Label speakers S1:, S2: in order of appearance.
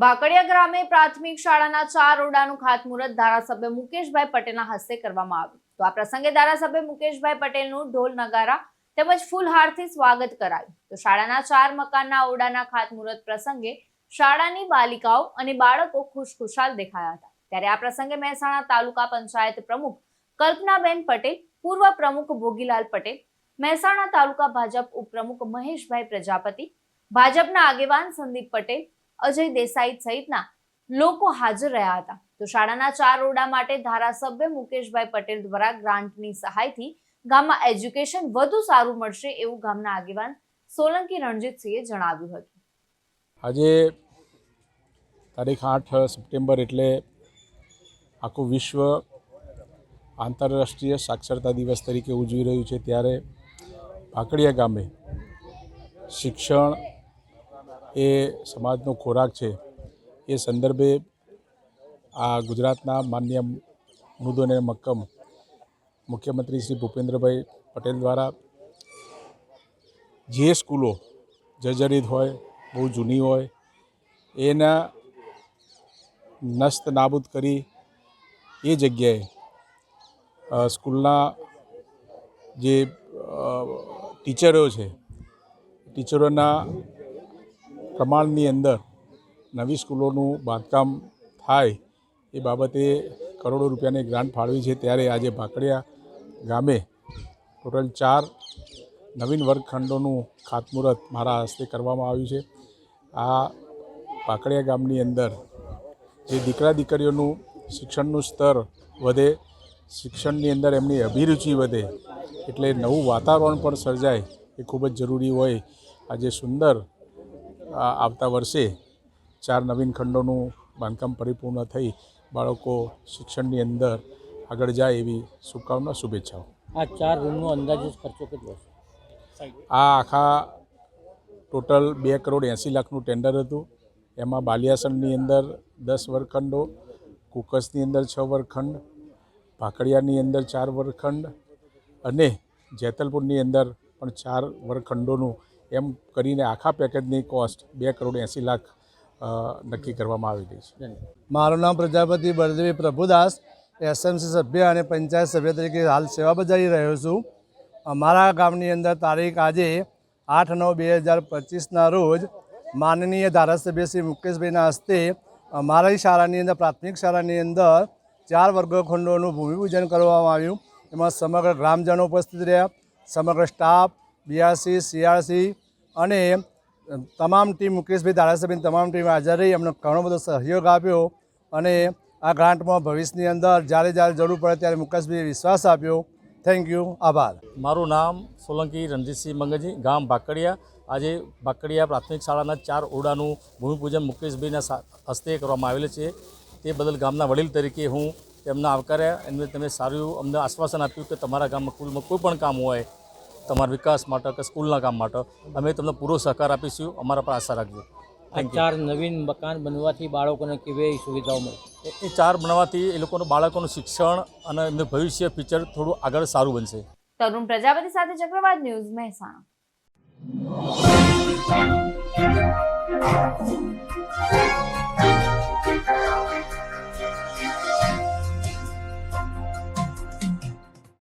S1: ભાકડિયા ગ્રામે પ્રાથમિક શાળાના ચાર ઓરડાનું ખાતમુહૂર્ત ધારાસભ્ય મુકેશભાઈ પટેલના હસ્તે કરવામાં આવ્યું. તો આ પ્રસંગે ધારાસભ્ય મુકેશભાઈ પટેલનું ઢોલ નગારા તેમજ ફૂલહારથી સ્વાગત કરાયું. તો શાળાના ચાર મકાનના ઓરડાના ખાતમુહૂર્ત પ્રસંગે શાળાની બાલિકાઓ અને બાળકો ખુશખુશાલ દેખાયા હતા. ત્યારે આ પ્રસંગે મહેસાણા તાલુકા પંચાયત પ્રમુખ કલ્પનાબેન પટેલ, પૂર્વ પ્રમુખ ભોગીલાલ પટેલ, મહેસાણા તાલુકા ભાજપ ઉપપ્રમુખ મહેશભાઈ પ્રજાપતિ, ભાજપના આગેવાન સંદીપ પટેલ અજય દેસાઈ સહિતના લોકો હાજર રહ્યા હતા. તો શાળાના ચાર ઓરડા માટે ધારાસભ્ય મુકેશભાઈ પટેલ દ્વારા ગ્રાન્ટની સહાયથી ગામમાં એજ્યુકેશન વધુ સારું મળશે એવું ગામના આગેવાન સોલંકી રણજીતસિંહે જણાવ્યું હતું.
S2: આજે તારીખ આઠ સપ્ટેમ્બર એટલે આખું વિશ્વ આંતરરાષ્ટ્રીય સાક્ષરતા દિવસ તરીકે ઉજવી રહ્યું છે. ત્યારે ભાકડિયા ગામે શિક્ષણ એ સમાજનો ખોરાક છે, એ સંદર્ભે આ ગુજરાતના માન્ય મુદોને મક્કમ મુખ્યમંત્રી શ્રી ભૂપેન્દ્રભાઈ પટેલ દ્વારા જે સ્કૂલો જર્જરિત હોય, બહુ જૂની હોય, એના નસ્ત નાબૂદ કરી એ જગ્યાએ સ્કૂલના જે ટીચરો છે, ટીચરોના પ્રમાણની અંદર નવી સ્કૂલોનું બાંધકામ થાય એ બાબતે કરોડો રૂપિયાની ગ્રાન્ટ ફાળવી છે. ત્યારે આજે ભાકડિયા ગામે ટોટલ ચાર નવીન વર્ગખંડોનું ખાતમુહૂર્ત મારા હસ્તે કરવામાં આવ્યું છે. આ પાકડિયા ગામની અંદર જે દીકરા દીકરીઓનું શિક્ષણનું સ્તર વધે, શિક્ષણની અંદર એમની અભિરુચિ વધે એટલે નવું વાતાવરણ પણ સર્જાય એ ખૂબ જ જરૂરી હોય. આજે સુંદર આવતા વર્ષે ચાર નવીન ખંડોનું બાંધકામ પરિપૂર્ણ થઈ બાળકો શિક્ષણની અંદર આગળ જાય એવી શુભકામના શુભેચ્છાઓ.
S3: આ ચાર રૂમનો અંદાજિત ખર્ચો કેટલો છે
S2: આ આખા ટોટલ બે કરોડ એંસી લાખનું ટેન્ડર હતું. એમાં બાલિયાસણની અંદર દસ વર્ગખંડો કુકસની અંદર છ વર્ગખંડ ભાકડિયાની અંદર ચાર વર્ગખંડ અને જેતલપુરની અંદર પણ ચાર વર્ગખંડોનું એમ કરીને આખા પેકેજની કોસ્ટ બે કરોડ એંસી લાખ નક્કી કરવામાં આવેલી છે.
S4: મારું નામ પ્રજાપતિ બળદેવી પ્રભુદાસ એસએમસી સભ્ય અને પંચાયત સભ્ય તરીકે હાલ સેવા બજાવી રહ્યો છું. અમારા ગામની અંદર તારીખ આજે આઠ નવ બે હજાર પચીસના રોજ માનનીય ધારાસભ્ય શ્રી મુકેશભાઈના હસ્તે અમારી શાળાની અંદર, પ્રાથમિક શાળાની અંદર ચાર વર્ગખંડોનું ભૂમિપૂજન કરવામાં આવ્યું. એમાં સમગ્ર ગ્રામજનો ઉપસ્થિત રહ્યા, સમગ્ર સ્ટાફ બીઆરસી, સીઆરસી અને તમામ ટીમ મુકેશભાઈ ધારાસભ્યની તમામ ટીમ હાજર રહી અમને ઘણો બધો સહયોગ આપ્યો અને આ ગ્રાન્ટમાં ભવિષ્યની અંદર જ્યારે જ્યારે જરૂર પડે ત્યારે મુકેશભાઈએ વિશ્વાસ આપ્યો. થેન્ક યુ આભાર.
S3: મારું નામ સોલંકી રણજીતસિંહ મંગજી, ગામ ભાકડિયા. આજે ભાકડિયા પ્રાથમિક શાળાના ચાર ઓરડાનું ભૂમિપૂજન મુકેશભાઈના હસ્તે કરવામાં આવેલું છે. તે બદલ ગામના વડીલ તરીકે હું તેમના આવકાર્યા એમને તમે સારું અમને આશ્વાસન આપ્યું કે તમારા ગામમાં કુલમાં કોઈ પણ કામ હોય તમારા વિકાસ માટે કે સ્કૂલના કામ માટે અમે તમને પૂરો સહકાર આપીશું. અમારા પર આશા રાખજો.
S5: આ ચાર નવીન મકાન બનવાથી બાળકોને કેવી સુવિધાઓ મળે?
S3: એ- ચાર બનાવવાથી એ લોકોનું બાળકોનું શિક્ષણ અને એમનું ભવિષ્ય ફ્યુચર થોડું આગળ સારું બનશે.
S1: તરુણ પ્રજાપતિ સાથે ચક્રવાત ન્યૂઝ મહેસાણા.